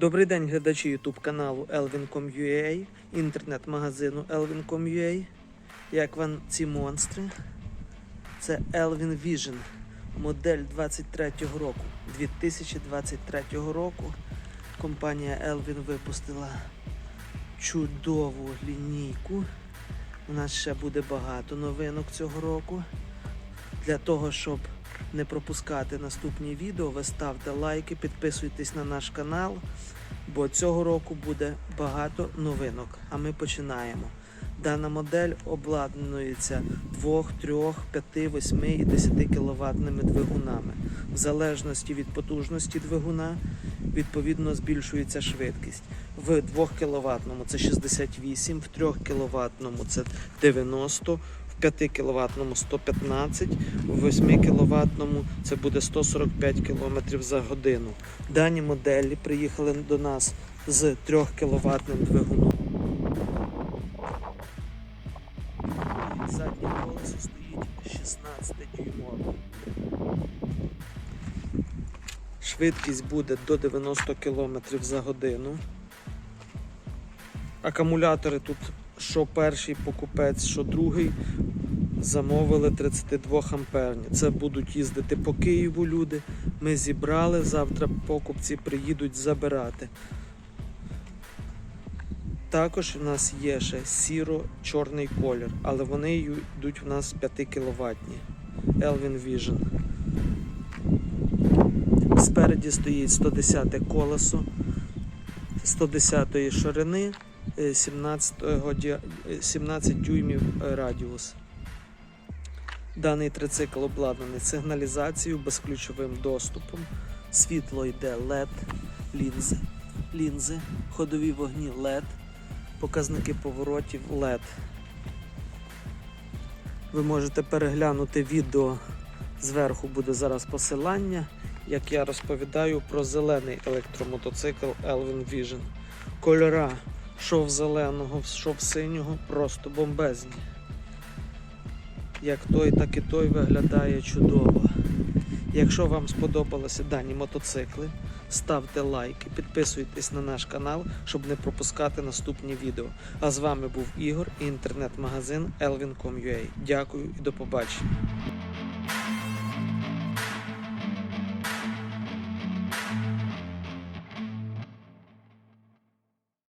Добрий день, глядачі YouTube каналу Elvin.com.ua, інтернет-магазину Elvin.com.ua. Як вам ці монстри? Це Elvin Vision, модель 23-го року. 2023 року компанія Elvin випустила чудову лінійку. У нас ще буде багато новинок цього року. Для того, щоб не пропускати наступні відео, ви ставте лайки, підписуйтесь на наш канал, бо цього року буде багато новинок. А ми починаємо. Дана модель обладнується 2, 3, 5, 8 і 10 кВт двигунами. В залежності від потужності двигуна, відповідно збільшується швидкість. В 2 кВт це 68, в 3 кВт це 90, в 5 кВт 115, в 8 кВт це буде 145 км за годину. Дані моделі приїхали до нас з 3 кВт двигуном. Заднє колесо стоїть 16 дюймове. Швидкість буде до 90 км за годину. Акумулятори тут, що перший покупець, що другий, замовили 32 амперні. Це будуть їздити по Києву люди. Ми зібрали, завтра покупці приїдуть забирати. Також у нас є ще сіро-чорний колір, але вони йдуть у нас 5 кВт. Elvin Vision. Спереді стоїть 110 колесо 110 ширини, 17, е, 17 дюймів е, радіус. Даний трицикл обладнаний сигналізацією безключовим доступом. Світло йде LED, лінзи, лінзи, ходові вогні LED, показники поворотів LED. Ви можете переглянути відео. Зверху буде зараз посилання, як я розповідаю про зелений електромотоцикл Elvin Vision. Кольора, що в зеленого, що в синього, просто бомбезні. Як той, так і той виглядає чудово. Якщо вам сподобалися дані мотоцикли, ставте лайки, підписуйтесь на наш канал, щоб не пропускати наступні відео. А з вами був Ігор і інтернет-магазин Elvin.com.ua. Дякую і до побачення.